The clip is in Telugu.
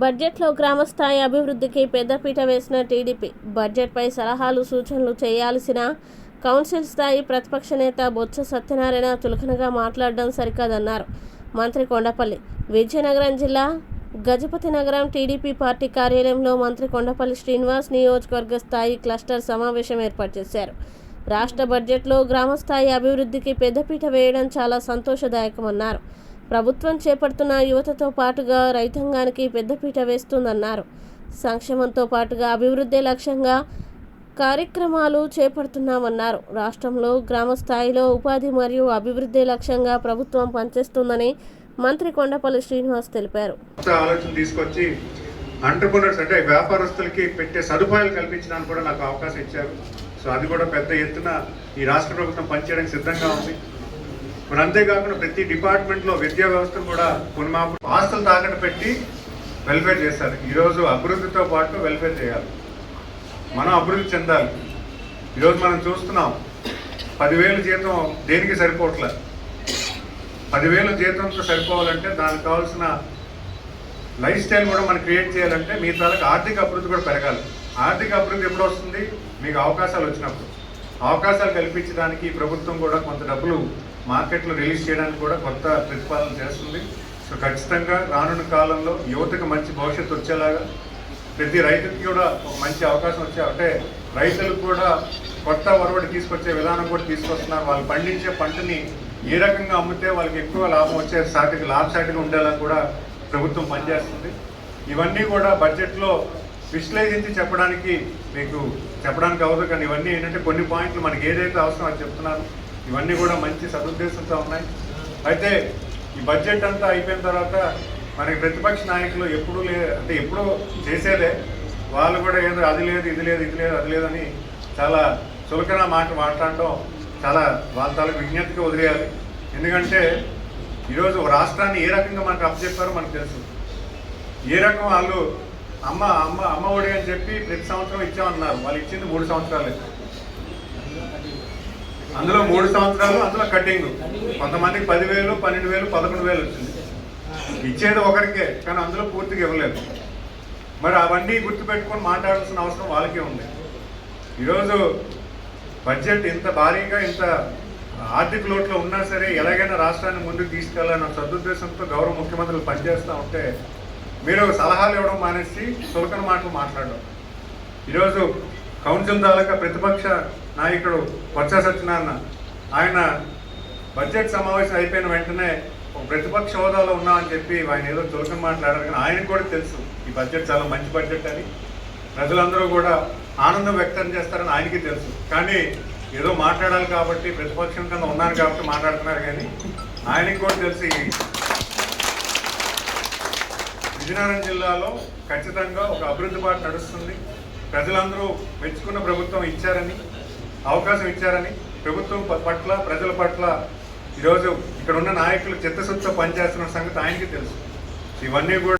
బడ్జెట్లో గ్రామస్థాయి అభివృద్ధికి పెద్దపీట వేసిన టీడీపీ. బడ్జెట్పై సలహాలు సూచనలు చేయాల్సిన కౌన్సిల్ స్థాయి ప్రతిపక్ష నేత బొత్స సత్యనారాయణ చులకనగా మాట్లాడడం సరికాదన్నారు. మంత్రి కొండపల్లి. విజయనగరం జిల్లా గజపతి నగరం టీడీపీ పార్టీ కార్యాలయంలో మంత్రి కొండపల్లి శ్రీనివాస్ నియోజకవర్గ స్థాయి క్లస్టర్ సమావేశం ఏర్పాటు చేశారు. రాష్ట్ర బడ్జెట్లో గ్రామస్థాయి అభివృద్ధికి పెద్దపీట వేయడం చాలా సంతోషదాయకమన్నారు. ప్రభుత్వం చేపడుతున్న యువతతో పాటుగా రైతాంగానికి పెద్దపీట వేస్తుందన్నారు. సంక్షేమంతో పాటుగా అభివృద్ధి లక్ష్యంగా కార్యక్రమాలు చేపడుతున్నామన్నారు. రాష్ట్రంలో గ్రామ స్థాయిలో ఉపాధి మరియు అభివృద్ధి లక్ష్యంగా ప్రభుత్వం పనిచేస్తుందని మంత్రి కొండపల్లి శ్రీనివాస్ తెలిపారు. ఆలోచన తీసుకొచ్చి అంటర్ప్రినర్స్ అంటే వ్యాపారస్తులకి పెట్టే సదుపాయాలు కల్పించడానికి కూడా నాకు అవకాశం ఇచ్చారు. సో అది కూడా పెద్ద ఎత్తున ఈ రాష్ట్ర ప్రభుత్వం పనిచేయడానికి సిద్ధంగా ఉంది. మరి అంతేకాకుండా ప్రతి డిపార్ట్మెంట్లో విద్యా వ్యవస్థను కూడా కొన్ని ఆస్తులు తాకట్టు పెట్టి వెల్ఫేర్ చేస్తారు. ఈరోజు అభివృద్ధితో పాటు వెల్ఫేర్ చేయాలి. మనం అభివృద్ధి చెందాలి. ఈరోజు మనం చూస్తున్నాం పదివేలు జీతం దేనికి సరిపోవట్లేదు పదివేల జీతంతో సరిపోవాలంటే దానికి కావాల్సిన లైఫ్ స్టైల్ కూడా మనం క్రియేట్ చేయాలంటే మీ తాలకు ఆర్థిక అభివృద్ధి కూడా పెరగాలి. ఆర్థిక అభివృద్ధి ఎప్పుడు వస్తుంది? మీకు అవకాశాలు వచ్చినప్పుడు. అవకాశాలు కల్పించడానికి ఈ ప్రభుత్వం కూడా కొంత డబ్బులు మార్కెట్లో రిలీజ్ చేయడానికి కూడా కొత్త ప్రతిపాదన చేస్తుంది. సో ఖచ్చితంగా రానున్న కాలంలో యువతకు మంచి భవిష్యత్తు వచ్చేలాగా ప్రతి రైతుకి కూడా ఒక మంచి అవకాశం వచ్చే అంటే రైతులకు కూడా కొత్త ఒరవడి తీసుకొచ్చే విధానం కూడా తీసుకొస్తున్నారు. వాళ్ళు పండించే పంటని ఏ రకంగా అమ్మితే వాళ్ళకి ఎక్కువ లాభం వచ్చే సాటికి లాభసాటిగా ఉండేలా కూడా ప్రభుత్వం పనిచేస్తుంది. ఇవన్నీ కూడా బడ్జెట్లో విశ్లేషించి చెప్పడానికి మీకు చెప్పడానికి అవ్వదు కానీ ఇవన్నీ ఏంటంటే కొన్ని పాయింట్లు మనకి ఏదైతే అవసరం అది చెప్తున్నాను ఇవన్నీ కూడా మంచి సదుద్దేశంతో ఉన్నాయి. అయితే ఈ బడ్జెట్ అంతా అయిపోయిన తర్వాత మనకి ప్రతిపక్ష నాయకులు ఎప్పుడూ లే అంటే ఎప్పుడూ చేసేదే. వాళ్ళు కూడా ఏదో అది లేదు ఇది లేదు ఇది లేదు అది లేదని చాలా చులకన మాట మాట్లాడడం చాలా వాళ్ళ తాలూకు విజ్ఞప్తిగా వదిలేయాలి. ఎందుకంటే ఈరోజు రాష్ట్రాన్ని ఏ రకంగా మనకు అప్పచెప్పారో మనకు తెలుసు. ఏ రకం వాళ్ళు అమ్మ అమ్మ అమ్మ ఒడి అని చెప్పి ప్రతి సంవత్సరం ఇచ్చామన్నారు. వాళ్ళు ఇచ్చింది మూడు సంవత్సరాలే. అందులో మూడు సంవత్సరాలు అందులో కటింగ్. కొంతమందికి పదివేలు పన్నెండు వేలు పదకొండు వేలు వచ్చింది. ఇచ్చేది ఒకరికే కానీ అందులో పూర్తిగా ఇవ్వలేదు. మరి అవన్నీ గుర్తుపెట్టుకొని మాట్లాడాల్సిన అవసరం వాళ్ళకే ఉంది. ఈరోజు బడ్జెట్ ఇంత భారీగా ఇంత ఆర్థిక లోట్లో ఉన్నా సరే ఎలాగైనా రాష్ట్రాన్ని ముందుకు తీసుకెళ్ళాలన్న సదుద్దేశంతో గౌరవ ముఖ్యమంత్రులు పనిచేస్తూ ఉంటే మీరు సలహాలు ఇవ్వడం మానేసి చులకన మాటలు మాట్లాడడం. ఈరోజు కౌన్సిల్ తాలూకా ప్రతిపక్ష నాయకుడు బొత్స సత్యనారాయణ. ఆయన బడ్జెట్ సమావేశం అయిపోయిన వెంటనే ఒక ప్రతిపక్ష హోదాలో ఉన్నామని చెప్పి ఆయన ఏదో చూసిన మాట్లాడారు. కానీ ఆయనకు కూడా తెలుసు ఈ బడ్జెట్ చాలా మంచి బడ్జెట్ అని. ప్రజలందరూ కూడా ఆనందం వ్యక్తం చేస్తారని ఆయనకి తెలుసు. కానీ ఏదో మాట్లాడాలి కాబట్టి ప్రతిపక్షం కింద ఉన్నాను కాబట్టి మాట్లాడుతున్నారు కానీ ఆయనకి కూడా తెలిసి విజయనగరం జిల్లాలో ఖచ్చితంగా ఒక అభివృద్ధి బాట నడుస్తుంది. ప్రజలందరూ మెచ్చుకున్న ప్రభుత్వం ఇచ్చారని అవకాశం ఇచ్చారని ప్రభుత్వం ప- పట్ల ప్రజల పట్ల ఈరోజు ఇక్కడ ఉన్న నాయకులు చిత్తశుద్ధితో పనిచేస్తున్న సంగతి ఆయనకి తెలుసు. ఇవన్నీ కూడా